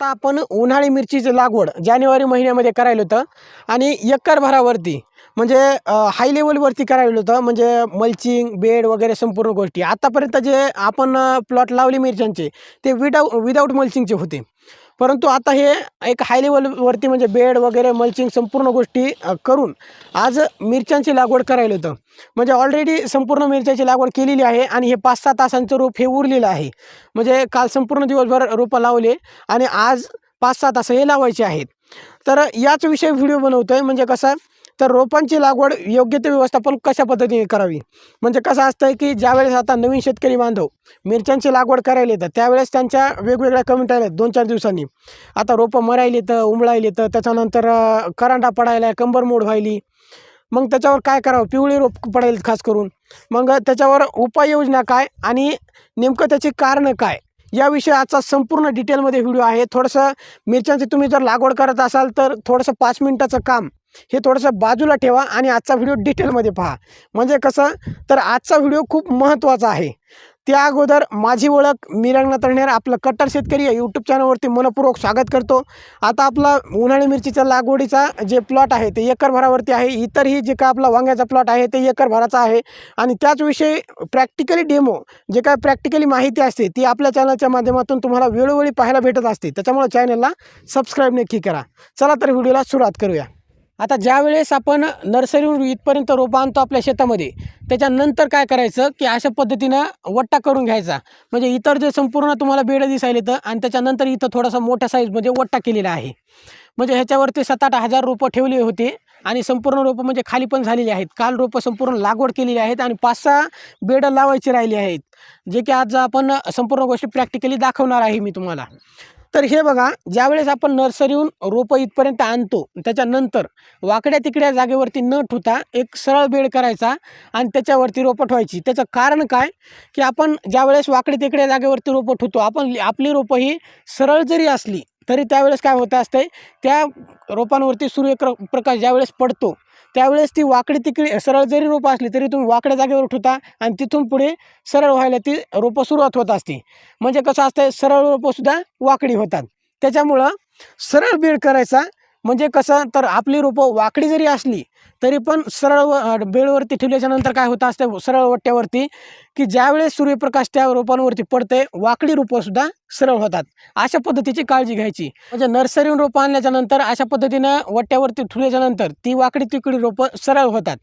आता आपण उन्हाळी मिरचीची लागवड जानेवारी महिन्यामध्ये करायला होतं. आणि एकरभरावरती म्हणजे हाय लेवलवरती करायला होतं. म्हणजे मल्चिंग बेड वगैरे संपूर्ण गोष्टी. आतापर्यंत जे आपण प्लॉट लावले मिरच्यांचे ते विदाउ विदाऊट मल्चिंगचे होते. परंतु आता हे एक हाय लेवलवरती म्हणजे बेड वगैरे मल्चिंग संपूर्ण गोष्टी करून आज मिरच्यांची लागवड करायला होतं म्हणजे ऑलरेडी संपूर्ण मिरच्याची लागवड केलेली आहे आणि हे पाच सहा तासांचं रोप हे उरलेलं आहे. म्हणजे काल संपूर्ण दिवसभर रोपं लावले आणि आज पाच सहा तास हे लावायचे आहेत. तर याच विषयी व्हिडिओ बनवतो आहे म्हणजे कसं तर रोपांची लागवड योग्य ते व्यवस्थापन कशा पद्धतीने करावी? म्हणजे कसं असतं आहे की ज्यावेळेस आता नवीन शेतकरी बांधव मिरच्यांची लागवड करायला येतात त्यावेळेस त्यांच्या वेगवेगळ्या कमेंट आल्या दोन चार दिवसांनी. आता रोपं मरायला येतं उमळायला येतं त्याच्यानंतर करांडा पडायला कंबर मोड व्हायली. मग त्याच्यावर काय करावं? पिवळी रोप पडेल खास करून. मग त्याच्यावर उपाययोजना काय आणि नेमकं त्याची कारणं काय? याविषयी आजचा संपूर्ण डिटेलमध्ये व्हिडिओ आहे. थोडंसं मिरच्यांची तुम्ही जर लागवड करत असाल तर थोडंसं पाच मिनटाचं काम हे थोडंसं बाजूला ठेवा आणि आजचा व्हिडिओ डिटेलमध्ये पहा. म्हणजे कसं? तर आजचा व्हिडिओ खूप महत्त्वाचा आहे. त्या अगोदर माझी ओळख मी रंगनाथ आपलं कट्टर शेतकरी या यूट्यूब चॅनलवरती मनपूर्वक स्वागत करतो. आता आपला उन्हाळी मिरचीचा लागवडीचा जे प्लॉट आहे ते एकर भरावरती आहे. इतरही जे काय आपला वांग्याचा प्लॉट आहे ते एकरभराचा आहे. आणि त्याचविषयी प्रॅक्टिकली डेमो जे काय प्रॅक्टिकली माहिती असते ती आपल्या चॅनलच्या माध्यमातून तुम्हाला वेळोवेळी पाहायला भेटत असते. त्याच्यामुळे चॅनलला सबस्क्राईब नक्की करा. चला तर व्हिडिओला सुरुवात करूया. आता ज्या वेळेस आपण नर्सरीवर इथपर्यंत रोपं आणतो आपल्या शेतामध्ये त्याच्यानंतर काय करायचं की अशा पद्धतीनं वट्टा करून घ्यायचा. म्हणजे इतर जे संपूर्ण तुम्हाला बेड दिसायला येतं आणि त्याच्यानंतर इथं थोडासा मोठ्या साईजमध्ये म्हणजे वट्टा केलेला आहे. म्हणजे ह्याच्यावरती सात आठ हजार रोपं ठेवली होती आणि संपूर्ण रोपं म्हणजे खाली पण झालेली आहेत. काल रोपं संपूर्ण लागवड केलेली आहेत आणि पाच सहा बेडं लावायची राहिली आहेत. जे की आज आपण संपूर्ण गोष्टी प्रॅक्टिकली दाखवणार आहे मी तुम्हाला. तर हे बघा ज्यावेळेस आपण नर्सरीहून रोपं इथपर्यंत आणतो त्याच्यानंतर वाकड्या तिकड्या जागेवरती न ठुता एक सरळ बेड करायचा आणि त्याच्यावरती रोपं ठेवायची. त्याचं कारण काय? की आपण ज्यावेळेस वाकडे तिकड्या जागेवरती रोपं ठुतो आपण आपली रोपं ही सरळ जरी असली तरी त्यावेळेस काय होतं असते त्या रोपांवरती सूर्यक्र प्रकाश ज्यावेळेस पडतो त्यावेळेस ती वाकडी तिकडी सरळ जरी रोपं असली तरी तुम्ही वाकड्या जागेवर ठेवता आणि तिथून पुढे सरळ व्हायला ती रोपं सुरुवात होत असते. म्हणजे कसं असतं सरळ रोपंसुद्धा वाकडी होतात. त्याच्यामुळं सरळ बीड करायचा म्हणजे कसं तर आपली रोपं वाकडी जरी असली तरी पण सरळ व- बेळवरती ठेवल्याच्या नंतर काय होतं असतं सरळ वट्ट्यावरती की ज्यावेळेस सूर्यप्रकाश त्या रोपांवरती पडते वाकडी रोपंसुद्धा सरळ होतात. अशा पद्धतीची काळजी घ्यायची. म्हणजे नर्सरीहून रोपं आणल्याच्या नंतर अशा पद्धतीनं वट्ट्यावरती ठेवल्याच्या नंतर ती वाकडी तिकडी रोपं सरळ होतात.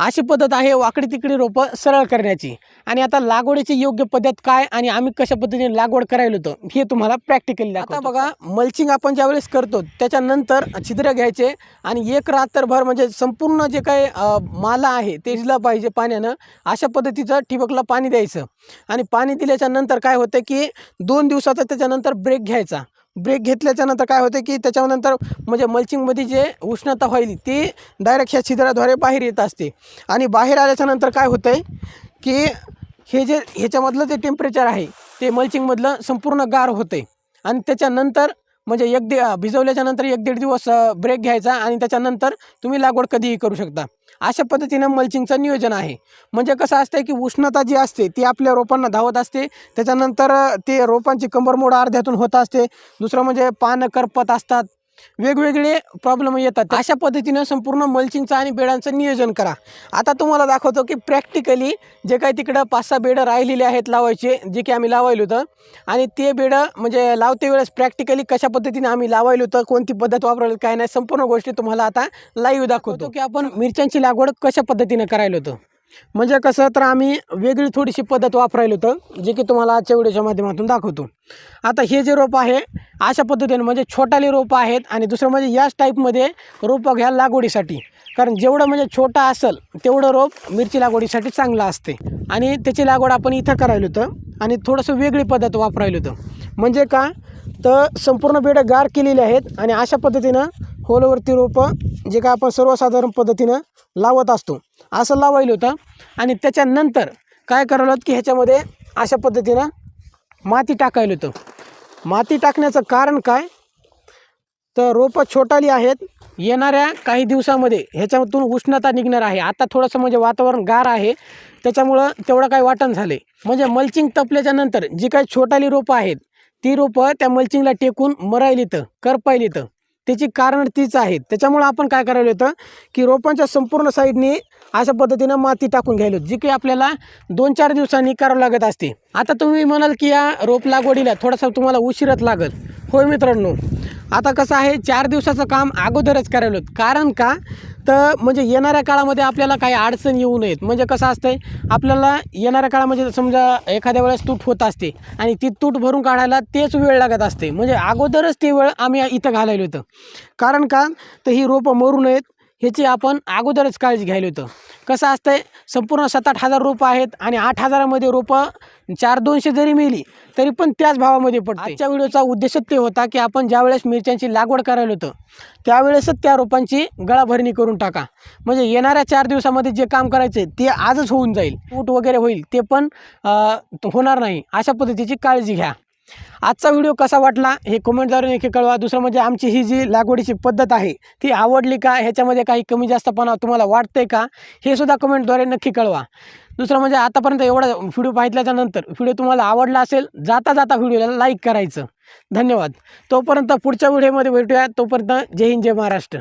अशी पद्धत आहे वाकडी तिकडी रोपं सरळ करण्याची. आणि आता लागवडीची योग्य पद्धत काय आणि आम्ही कशा पद्धतीने लागवड करायला होतो हे तुम्हाला प्रॅक्टिकली आता बघा मल्चिंग आपण ज्यावेळेस करतो त्याच्यानंतर छिद्र घ्यायचे आणि एक रात्रभर म्हणजे संपूर्ण जे काही माला आहे ते पाहिजे पाण्यानं. अशा पद्धतीचं ठिबकला पाणी द्यायचं. आणि पाणी दिल्याच्या नंतर काय होतं की दोन दिवसाचा त्याच्यानंतर ब्रेक घ्यायचा. ब्रेक घेतल्याच्यानंतर काय होतं की त्याच्यानंतर म्हणजे मल्चिंगमध्ये जे उष्णता होईल ती डायरेक्ट ह्या छिद्राद्वारे बाहेर येत असते. आणि बाहेर आल्याच्यानंतर काय होतं आहे की हे जे ह्याच्यामधलं जे टेम्परेचर आहे ते मल्चिंगमधलं संपूर्ण गार होतं आहे आणि त्याच्यानंतर म्हणजे एक दि भिजवल्याच्यानंतर एक दीड दिवस ब्रेक घ्यायचा आणि त्याच्यानंतर तुम्ही लागवड कधीही करू शकता. अशा पद्धतीनं मल्चिंगचं नियोजन आहे. म्हणजे कसं असतं की उष्णता जी असते ती आपल्या रोपांना धावत असते. त्याच्यानंतर ते रोपांची कंबरमोड अर्ध्यातून होत असते. दुसरं म्हणजे पानं करपत असतात. वेगवेगळे प्रॉब्लेम येतात. अशा पद्धतीनं संपूर्ण मल्चिंगचं आणि बेडांचं नियोजन करा. आता तुम्हाला दाखवतो की प्रॅक्टिकली जे काही तिकडं पाच सहा बेडं राहिलेले आहेत लावायचे जे की आम्ही लावायला होतं आणि ते बेडं म्हणजे लावते वेळेस प्रॅक्टिकली कशा पद्धतीने आम्ही लावायला होतं कोणती पद्धत वापरायला काय नाही संपूर्ण गोष्टी तुम्हाला आता लाईव्ह दाखवतो की आपण मिरच्यांची लागवड कशा पद्धतीनं करायला होतं? म्हणजे कसं तर आम्ही वेगळी थोडीशी पद्धत वापरायला होतं जे की तुम्हाला आजच्या व्हिडिओच्या माध्यमातून दाखवतो. आता हे जे रोप आहे अशा पद्धतीने म्हणजे छोटाले रोपं आहेत आणि दुसरं म्हणजे याच टाईपमध्ये रोपं घ्या लागवडीसाठी. कारण जेवढं म्हणजे छोटा असेल तेवढं रोप मिरची लागवडीसाठी चांगलं असते. आणि त्याची लागवड आपण इथं करायला होतं आणि थोडंसं वेगळी पद्धत वापरायला होतं. म्हणजे का तर संपूर्ण बेडं गार केलेले आहेत आणि अशा पद्धतीनं खोलवरती रोपं जे काय आपण सर्वसाधारण पद्धतीनं लावत असतो. असं लावायला होतं आणि त्याच्यानंतर काय करायला होतं की ह्याच्यामध्ये अशा पद्धतीनं माती टाकायला होतं. माती टाकण्याचं कारण काय? तर रोपं छोटाली आहेत. येणाऱ्या काही दिवसामध्ये ह्याच्यातून उष्णता निघणार आहे. आता थोडंसं म्हणजे वातावरण गार आहे. त्याच्यामुळं तेवढं काही वाटण झाले. म्हणजे मल्चिंग तपल्याच्यानंतर जी काही छोटाली रोपं आहेत ती रोपं त्या मल्चिंगला टेकून मरायली तर करपायली तर त्याची कारण तीच आहेत त्याच्यामुळं आपण काय करायला होतं की रोपांच्या संपूर्ण साईडनी अशा पद्धतीनं माती टाकून घ्यायला जी काही आपल्याला दोन चार दिवसांनी करावं लागत असते. आता तुम्ही म्हणाल की या रोप लागवडीला थोडासा तुम्हाला उशीरच लागत होय मित्रांनो? आता कसं आहे चार दिवसाचं काम अगोदरच करायला होतं. कारण का? तर म्हणजे येणाऱ्या काळामध्ये आपल्याला काही अडचण येऊ नयेत. म्हणजे कसं असतंय आपल्याला येणाऱ्या काळामध्ये समजा एखाद्या वेळेस तूट होत असते आणि ती तूट भरून काढायला तेच वेळ लागत असते. म्हणजे अगोदरच ते वेळ आम्ही इथं घालायला होतं. कारण का? तर ही रोपं मरू नयेत ह्याची आपण अगोदरच काळजी घ्यायला होतं. कसं असतंय संपूर्ण सात आठ हजार रोपं आहेत आणि आठ हजारामध्ये रोपं चार दोनशे जरी मिळली तरी पण त्याच भावामध्ये पडते आजच्या व्हिडिओचा उद्देशच ते होता की आपण ज्यावेळेस मिरच्यांची लागवड करायला होतं त्यावेळेसच त्या रोपांची गळाभरणी करून टाका. म्हणजे येणाऱ्या चार दिवसामध्ये जे काम करायचे ते आजच होऊन जाईल. ऊट वगैरे होईल ते पण होणार नाही. अशा पद्धतीची काळजी घ्या. आजचा व्हिडिओ कसा वाटला हे कमेंटद्वारे नक्की कळवा. दुसरं म्हणजे आमची ही जी लागवडीची पद्धत आहे ती आवडली का? ह्याच्यामध्ये काही कमी जास्तपणा तुम्हाला वाटतंय का? हे सुद्धा कमेंटद्वारे नक्की कळवा. दुसरं म्हणजे आतापर्यंत एवढा व्हिडिओ पाहिल्याच्या नंतर व्हिडिओ तुम्हाला आवडला असेल जाता जाता व्हिडिओला लाईक करायचं. धन्यवाद. तोपर्यंत पुढच्या व्हिडिओमध्ये भेटूया. तोपर्यंत जय हिंद जय महाराष्ट्र.